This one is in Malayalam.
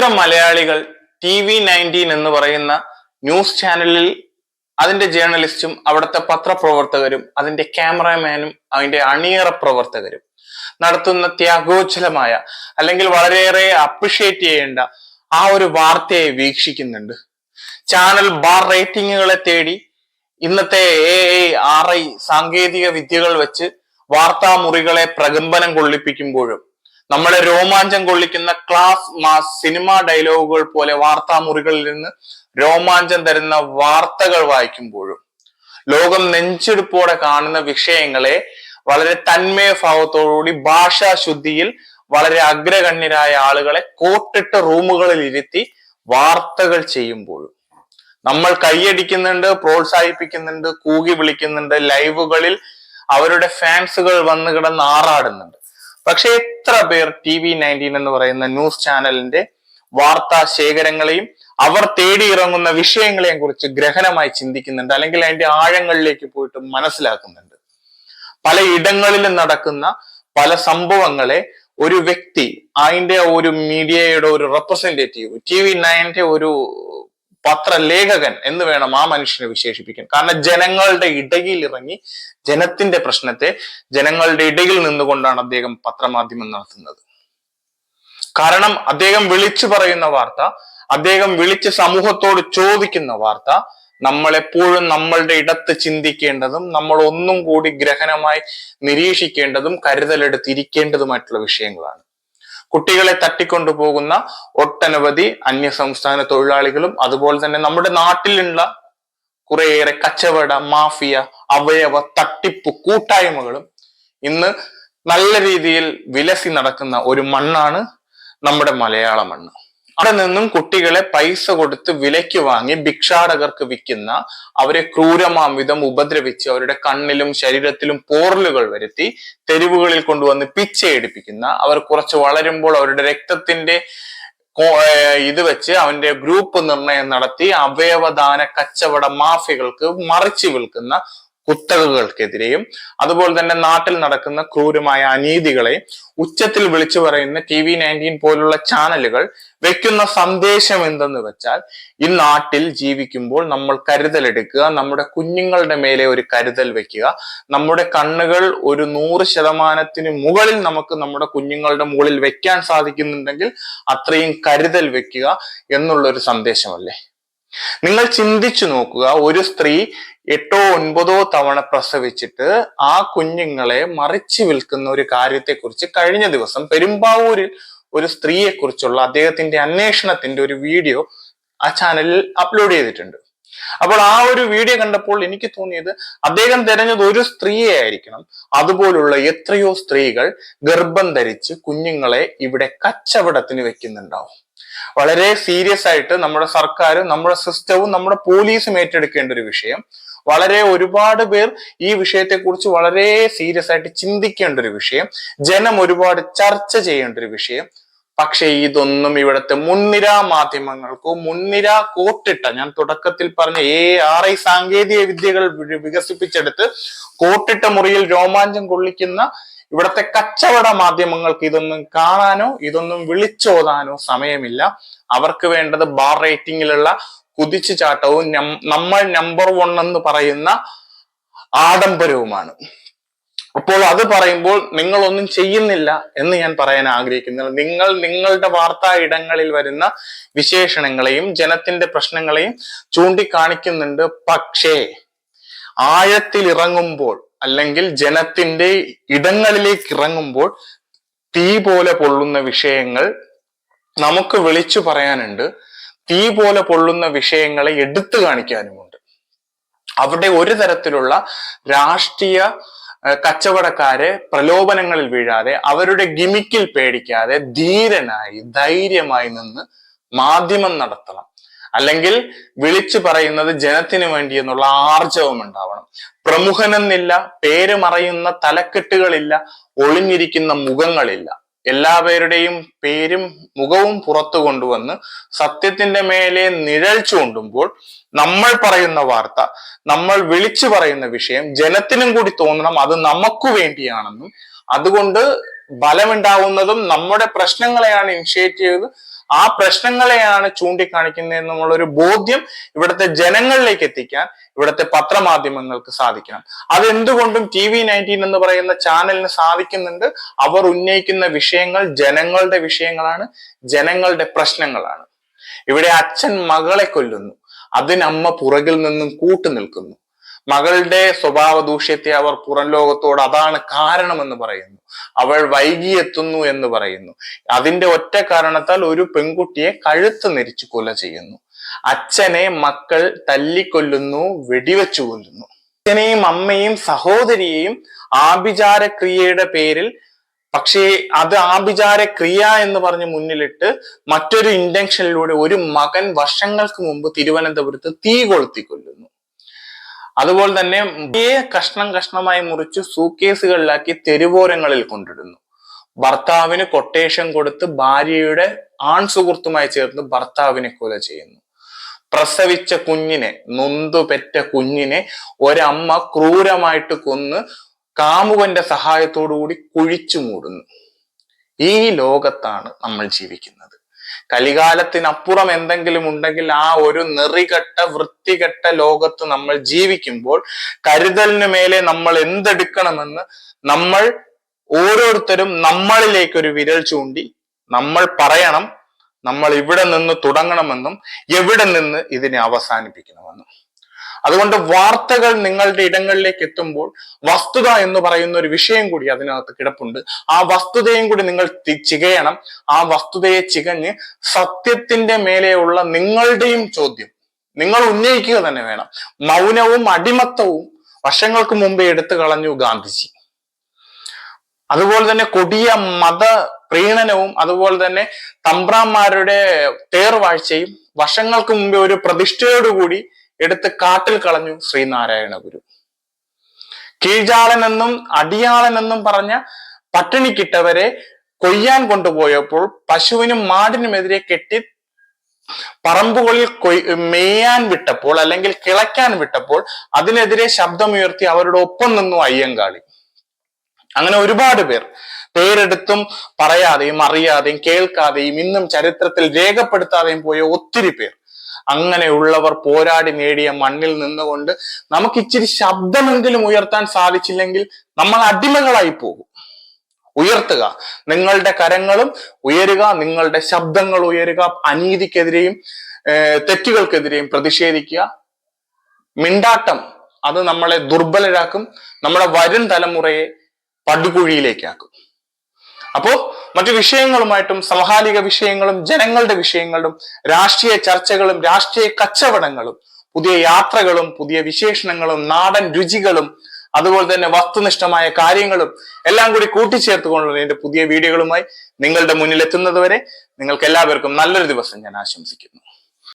എത്ര മലയാളികൾ ടി വി നയന്റീൻ എന്ന് പറയുന്ന ന്യൂസ് ചാനലിൽ അതിന്റെ ജേർണലിസ്റ്റും അവിടുത്തെ പത്രപ്രവർത്തകരും അതിന്റെ ക്യാമറാമാനും അതിന്റെ അണിയറ പ്രവർത്തകരും നടത്തുന്ന ത്യാഗോജ്ജലമായ അല്ലെങ്കിൽ വളരെയേറെ അപ്രിഷ്യേറ്റ് ചെയ്യേണ്ട ആ ഒരു വാർത്തയെ വീക്ഷിക്കുന്നുണ്ട്. ചാനൽ ബാർ റേറ്റിങ്ങുകളെ തേടി ഇന്നത്തെ എ ഐ ആർ ഐ സാങ്കേതിക വിദ്യകൾ വെച്ച് വാർത്താ മുറികളെ പ്രകമ്പനം കൊള്ളിപ്പിക്കുമ്പോഴും നമ്മളെ രോമാഞ്ചം കൊള്ളിക്കുന്ന ക്ലാസ് മാസ് സിനിമ ഡയലോഗുകൾ പോലെ വാർത്താ മുറികളിൽ നിന്ന് രോമാഞ്ചം തരുന്ന വാർത്തകൾ വായിക്കുമ്പോഴും ലോകം നെഞ്ചെടുപ്പോടെ കാണുന്ന വിഷയങ്ങളെ വളരെ തന്മയ ഭാവത്തോടുകൂടി ഭാഷാശുദ്ധിയിൽ വളരെ അഗ്രഗണ്യരായ ആളുകളെ കോട്ടിട്ട റൂമുകളിൽ ഇരുത്തി വാർത്തകൾ ചെയ്യുമ്പോഴും. നമ്മൾ കൈയടിക്കുന്നുണ്ട് പ്രോത്സാഹിപ്പിക്കുന്നുണ്ട് കൂകി വിളിക്കുന്നുണ്ട് ലൈവുകളിൽ അവരുടെ ഫാൻസുകൾ വന്നു കിടന്ന് ആറാടുന്നുണ്ട്. പക്ഷെ എത്ര പേർ ടി വി നയന്റീൻ എന്ന് പറയുന്ന ന്യൂസ് ചാനലിന്റെ വാർത്താ ശേഖരങ്ങളെയും അവർ തേടിയിറങ്ങുന്ന വിഷയങ്ങളെയും കുറിച്ച് ഗ്രഹനമായി ചിന്തിക്കുന്നുണ്ട്. അല്ലെങ്കിൽ അതിന്റെ ആഴങ്ങളിലേക്ക് പോയിട്ട് മനസ്സിലാക്കുന്നുണ്ട്. പല ഇടങ്ങളിലും നടക്കുന്ന പല സംഭവങ്ങളെ ഒരു വ്യക്തി അതിന്റെ ഒരു മീഡിയയുടെ ഒരു റെപ്രസെന്റേറ്റീവ് ടി വി നയന്റെ ഒരു പത്രലേഖകൻ എന്ന് വേണം ആ മനുഷ്യനെ വിശേഷിപ്പിക്കാൻ. കാരണം ജനങ്ങളുടെ ഇടയിൽ ഇറങ്ങി ജനത്തിന്റെ പ്രശ്നത്തെ ജനങ്ങളുടെ ഇടയിൽ നിന്നുകൊണ്ടാണ് അദ്ദേഹം പത്രമാധ്യമം നടത്തുന്നത്. കാരണം അദ്ദേഹം വിളിച്ചു പറയുന്ന വാർത്ത അദ്ദേഹം വിളിച്ച് സമൂഹത്തോട് ചോദിക്കുന്ന വാർത്ത നമ്മളെപ്പോഴും നമ്മളുടെ ഇടത്ത് ചിന്തിക്കേണ്ടതും നമ്മൾ ഒന്നും കൂടി ഗ്രഹനമായി നിരീക്ഷിക്കേണ്ടതും കരുതലെടുത്തിരിക്കേണ്ടതുമായിട്ടുള്ള വിഷയങ്ങളാണ്. കുട്ടികളെ തട്ടിക്കൊണ്ടുപോകുന്ന ഒട്ടനവധി അന്യ സംസ്ഥാന തൊഴിലാളികളും അതുപോലെ തന്നെ നമ്മുടെ നാട്ടിലുള്ള കുറേയേറെ കച്ചവട മാഫിയ അവയവ തട്ടിപ്പ് കൂട്ടായ്മകളും ഇന്ന് നല്ല രീതിയിൽ വിലസി നടക്കുന്ന ഒരു മണ്ണാണ് നമ്മുടെ മലയാള മണ്ണ്. അവിടെ നിന്നും കുട്ടികളെ പൈസ കൊടുത്ത് വിലയ്ക്ക് വാങ്ങി ഭിക്ഷാടകർക്ക് വിൽക്കുന്ന അവരെ ക്രൂരമാംവിധം ഉപദ്രവിച്ച് അവരുടെ കണ്ണിലും ശരീരത്തിലും പോറലുകൾ വരുത്തി തെരുവുകളിൽ കൊണ്ടുവന്ന് പിച്ചയെടുപ്പിക്കുന്ന അവർ കുറച്ച് വളരുമ്പോൾ അവരുടെ രക്തത്തിന്റെ ഇത് വെച്ച് അവന്റെ ഗ്രൂപ്പ് നിർണയം നടത്തി അവയവദാന കച്ചവട മാഫികൾക്ക് മറിച്ചു വിൽക്കുന്ന കുത്തകകൾക്കെതിരെയും അതുപോലെ തന്നെ നാട്ടിൽ നടക്കുന്ന ക്രൂരമായ അനീതികളെ ഉച്ചത്തിൽ വിളിച്ചു പറയുന്ന ടി വി നയന്റീൻ പോലുള്ള ചാനലുകൾ വെക്കുന്ന സന്ദേശം എന്തെന്ന് വെച്ചാൽ ഈ നാട്ടിൽ ജീവിക്കുമ്പോൾ നമ്മൾ കരുതലെടുക്കുക നമ്മുടെ കുഞ്ഞുങ്ങളുടെ മേലെ ഒരു കരുതൽ വെക്കുക നമ്മുടെ കണ്ണുകൾ ഒരു നൂറ് ശതമാനത്തിന് മുകളിൽ നമുക്ക് നമ്മുടെ കുഞ്ഞുങ്ങളുടെ മുകളിൽ വെക്കാൻ സാധിക്കുന്നുണ്ടെങ്കിൽ അത്രയും കരുതൽ വെക്കുക എന്നുള്ള ഒരു സന്ദേശമല്ലേ? നിങ്ങൾ ചിന്തിച്ചു നോക്കുക ഒരു സ്ത്രീ എട്ടോ ഒൻപതോ തവണ പ്രസവിച്ചിട്ട് ആ കുഞ്ഞുങ്ങളെ മറിച്ചു വിൽക്കുന്ന ഒരു കാര്യത്തെക്കുറിച്ച് കഴിഞ്ഞ ദിവസം പെരുമ്പാവൂരിൽ ഒരു സ്ത്രീയെക്കുറിച്ചുള്ള അദ്ദേഹത്തിന്റെ അന്വേഷണത്തിന്റെ ഒരു വീഡിയോ ആ ചാനലിൽ അപ്ലോഡ് ചെയ്തിട്ടുണ്ട്. അപ്പോൾ ആ ഒരു വീഡിയോ കണ്ടപ്പോൾ എനിക്ക് തോന്നിയത് അദ്ദേഹം തിരഞ്ഞത് ഒരു സ്ത്രീയെ ആയിരിക്കണം. അതുപോലുള്ള എത്രയോ സ്ത്രീകൾ ഗർഭം ധരിച്ച് കുഞ്ഞുങ്ങളെ ഇവിടെ കച്ചവടത്തിന് വെക്കുന്നുണ്ടാവും. വളരെ സീരിയസ് ആയിട്ട് നമ്മുടെ സർക്കാരും നമ്മുടെ സിസ്റ്റവും നമ്മുടെ പോലീസും ഏറ്റെടുക്കേണ്ട ഒരു വിഷയം. വളരെ ഒരുപാട് പേർ ഈ വിഷയത്തെക്കുറിച്ച് വളരെ സീരിയസ് ആയിട്ട് ചിന്തിക്കേണ്ട ഒരു വിഷയം. ജനം ഒരുപാട് ചർച്ച ചെയ്യേണ്ട ഒരു വിഷയം. പക്ഷേ ഇതൊന്നും ഇവിടുത്തെ മുൻനിര മാധ്യമങ്ങൾക്കോ മുൻനിര കോട്ടിട്ട ഞാൻ തുടക്കത്തിൽ പറഞ്ഞ എ ആർ ഐ സാങ്കേതിക വിദ്യകൾ വികസിപ്പിച്ചെടുത്ത് കോട്ടിട്ട മുറിയിൽ രോമാഞ്ചം കൊള്ളിക്കുന്ന ഇവിടുത്തെ കച്ചവട മാധ്യമങ്ങൾക്ക് ഇതൊന്നും കാണാനോ ഇതൊന്നും വിളിച്ചോതാനോ സമയമില്ല. അവർക്ക് വേണ്ടത് ബാർ റേറ്റിംഗിലുള്ള കുതിച്ചു ചാട്ടവും നമ്മൾ നമ്പർ വൺ എന്ന് പറയുന്ന ആഡംബരവുമാണ്. അപ്പോൾ അത് പറയുമ്പോൾ നിങ്ങൾ ഒന്നും ചെയ്യുന്നില്ല എന്ന് ഞാൻ പറയാൻ ആഗ്രഹിക്കുന്നില്ല. നിങ്ങൾ നിങ്ങളുടെ വാർത്താ ഇടങ്ങളിൽ വരുന്ന വിശേഷണങ്ങളെയും ജനത്തിന്റെ പ്രശ്നങ്ങളെയും ചൂണ്ടിക്കാണിക്കുന്നുണ്ട്. പക്ഷേ ആഴത്തിൽ ഇറങ്ങുമ്പോൾ അല്ലെങ്കിൽ ജനത്തിന്റെ ഇടങ്ങളിലേക്ക് ഇറങ്ങുമ്പോൾ തീ പോലെ പൊള്ളുന്ന വിഷയങ്ങൾ നമുക്ക് വിളിച്ചു പറയാനുണ്ട്. തീ പോലെ പൊള്ളുന്ന വിഷയങ്ങളെ എടുത്തു കാണിക്കാനുമുണ്ട്. അവിടെ ഒരു തരത്തിലുള്ള രാഷ്ട്രീയ കച്ചവടക്കാരെ പ്രലോഭനങ്ങളിൽ വീഴാതെ അവരുടെ ഗിമിക്കിൽ പേടിക്കാതെ ധീരനായി ധൈര്യമായി നിന്ന് മാധ്യമം നടത്തണം. അല്ലെങ്കിൽ വിളിച്ചു പറയുന്നത് ജനത്തിന് വേണ്ടി എന്നുള്ള ആർജവം ഉണ്ടാവണം. പ്രമുഖനെന്നില്ല പേര് മറയുന്ന തലക്കെട്ടുകളില്ല ഒളിഞ്ഞിരിക്കുന്ന മുഖങ്ങളില്ല. എല്ലാവരുടെയും പേരും മുഖവും പുറത്തു കൊണ്ടുവന്ന് സത്യത്തിന്റെ മേലെ നിഴൽ ചൂണ്ടുമ്പോൾ നമ്മൾ പറയുന്ന വാർത്ത നമ്മൾ വിളിച്ചു പറയുന്ന വിഷയം ജനത്തിനും കൂടി തോന്നണം അത് നമുക്ക് വേണ്ടിയാണെന്നും അതുകൊണ്ട് ബലമുണ്ടാവുന്നതും നമ്മുടെ പ്രശ്നങ്ങളെയാണ് ഇനിഷ്യേറ്റ് ചെയ്തത്. ആ പ്രശ്നങ്ങളെയാണ് ചൂണ്ടിക്കാണിക്കുന്നത് എന്നുള്ള ഒരു ബോധ്യം ഇവിടുത്തെ ജനങ്ങളിലേക്ക് എത്തിക്കാൻ ഇവിടുത്തെ പത്രമാധ്യമങ്ങൾക്ക് സാധിക്കണം. അതെന്തുകൊണ്ടും ടി വി നയന്റീൻ എന്ന് പറയുന്ന ചാനലിന് സാധിക്കുന്നുണ്ട്. അവർ ഉന്നയിക്കുന്ന വിഷയങ്ങൾ ജനങ്ങളുടെ വിഷയങ്ങളാണ് ജനങ്ങളുടെ പ്രശ്നങ്ങളാണ്. ഇവിടെ അച്ഛൻ മകളെ കൊല്ലുന്നു. അതിനമ്മ പുറകിൽ നിന്നും കൂട്ടു നിൽക്കുന്നു മകളുടെ സ്വഭാവ ദൂഷ്യത്തെ അവർ പുറം ലോകത്തോട് അതാണ് കാരണമെന്ന് പറയുന്നു. അവൾ വൈകി എത്തുന്നു എന്ന് പറയുന്നു. അതിന്റെ ഒറ്റ കാരണത്താൽ ഒരു പെൺകുട്ടിയെ കഴുത്ത് നിരിച്ചു കൊല ചെയ്യുന്നു. അച്ഛനെ മക്കൾ തല്ലിക്കൊല്ലുന്നു വെടിവെച്ചു കൊല്ലുന്നു. അച്ഛനെയും അമ്മയും സഹോദരിയെയും ആഭിചാര ക്രിയയുടെ പേരിൽ പക്ഷേ അത് ആഭിചാര ക്രിയ എന്ന് പറഞ്ഞ് മുന്നിലിട്ട് മറ്റൊരു ഇന്റൻഷനിലൂടെ ഒരു മകൻ വർഷങ്ങൾക്ക് മുമ്പ് തിരുവനന്തപുരത്ത് തീ കൊളുത്തി കൊല്ലുന്നു അതുപോലെ തന്നെ കഷ്ണം കഷ്ണമായി മുറിച്ച് സൂക്കേസുകളിലാക്കി തെരുവോരങ്ങളിൽ കൊണ്ടിടുന്നു. ഭർത്താവിന് കൊട്ടേഷൻ കൊടുത്ത് ഭാര്യയുടെ ആൺ സുഹൃത്തുമായി ചേർന്ന് ഭർത്താവിനെ കൊല ചെയ്യുന്നു. പ്രസവിച്ച കുഞ്ഞിനെ നൊന്തു പെറ്റ കുഞ്ഞിനെ ഒരമ്മ ക്രൂരമായിട്ട് കൊന്ന് കാമുകന്റെ സഹായത്തോടു കൂടി കുഴിച്ചു മൂടുന്നു. ഈ ലോകത്താണ് നമ്മൾ ജീവിക്കുന്നത്. കലികാലത്തിനപ്പുറം എന്തെങ്കിലും ഉണ്ടെങ്കിൽ ആ ഒരു നെറികെട്ട വൃത്തികെട്ട ലോകത്ത് നമ്മൾ ജീവിക്കുമ്പോൾ കരുതലിന് മേലെ നമ്മൾ എന്തെടുക്കണമെന്ന് നമ്മൾ ഓരോരുത്തരും നമ്മളിലേക്ക് ഒരു വിരൽ ചൂണ്ടി നമ്മൾ പറയണം നമ്മൾ ഇവിടെ നിന്ന് തുടങ്ങണമെന്നും എവിടെ നിന്ന് ഇതിനെ അവസാനിപ്പിക്കണമെന്നും. അതുകൊണ്ട് വാർത്തകൾ നിങ്ങളുടെ ഇടങ്ങളിലേക്ക് എത്തുമ്പോൾ വസ്തുത എന്ന് പറയുന്ന ഒരു വിഷയം കൂടി അതിനകത്ത് കിടപ്പുണ്ട്. ആ വസ്തുതയും കൂടി നിങ്ങൾ ചികയണം. ആ വസ്തുതയെ ചികഞ്ഞ് സത്യത്തിന്റെ മേലെയുള്ള നിങ്ങളുടെയും ചോദ്യം. നിങ്ങൾ ഉന്നയിക്കുക തന്നെ വേണം. മൗനവും അടിമത്തവും വർഷങ്ങൾക്ക് മുമ്പേ എടുത്തു കളഞ്ഞു ഗാന്ധിജി. അതുപോലെ തന്നെ കൊടിയ മത പ്രീണനവും അതുപോലെ തന്നെ തമ്പ്രാന്മാരുടെ തേർവാഴ്ചയും വർഷങ്ങൾക്ക് മുമ്പേ ഒരു പ്രതിഷ്ഠയോടുകൂടി എടുത്ത് കാട്ടിൽ കളഞ്ഞു ശ്രീനാരായണ ഗുരു. അടിയാളൻ അടിയാളനെന്നും പറഞ്ഞ പട്ടിണിക്കിട്ടവരെ കൊയ്യാൻ കൊണ്ടുപോയപ്പോൾ പശുവിനും മാടിനുമെതിരെ കെട്ടി പറമ്പുകളിൽ കൊയ് മേയാൻ വിട്ടപ്പോൾ അല്ലെങ്കിൽ കിളയ്ക്കാൻ വിട്ടപ്പോൾ അതിനെതിരെ ശബ്ദമുയർത്തി അവരുടെ ഒപ്പം നിന്നു അയ്യങ്കാളി. അങ്ങനെ ഒരുപാട് പേർ പേരെടുത്തും പറയാതെയും അറിയാതെയും കേൾക്കാതെയും ഇന്നും ചരിത്രത്തിൽ രേഖപ്പെടുത്താതെയും പോയ ഒത്തിരി പേർ. അങ്ങനെയുള്ളവർ പോരാടി നേടിയ മണ്ണിൽ നിന്നുകൊണ്ട് നമുക്ക് ഇച്ചിരി ശബ്ദമെങ്കിലും ഉയർത്താൻ സാധിച്ചില്ലെങ്കിൽ നമ്മൾ അടിമകളായി പോകും. ഉയർത്തുക. നിങ്ങളുടെ കരങ്ങളും ഉയരുക നിങ്ങളുടെ ശബ്ദങ്ങൾ ഉയരുക അനീതിക്കെതിരെയും തെറ്റുകൾക്കെതിരെയും പ്രതിഷേധിക്കുക. മിണ്ടാട്ടം അത് നമ്മളെ ദുർബലരാക്കും നമ്മുടെ വരും തലമുറയെ പടുകുഴിയിലേക്കാക്കും. അപ്പോ മറ്റു വിഷയങ്ങളുമായിട്ടും സമകാലിക വിഷയങ്ങളും ജനങ്ങളുടെ വിഷയങ്ങളും രാഷ്ട്രീയ ചർച്ചകളും രാഷ്ട്രീയ കച്ചവടങ്ങളും പുതിയ യാത്രകളും പുതിയ വിശേഷണങ്ങളും നാടൻ രുചികളും അതുപോലെ തന്നെ വസ്തുനിഷ്ഠമായ കാര്യങ്ങളും എല്ലാം കൂടി കൂട്ടിച്ചേർത്തുകൊണ്ടുള്ള എന്റെ പുതിയ വീഡിയോകളുമായി നിങ്ങളുടെ മുന്നിൽ എത്തുന്നത് വരെ നിങ്ങൾക്ക് എല്ലാവർക്കും നല്ലൊരു ദിവസം ഞാൻ ആശംസിക്കുന്നു.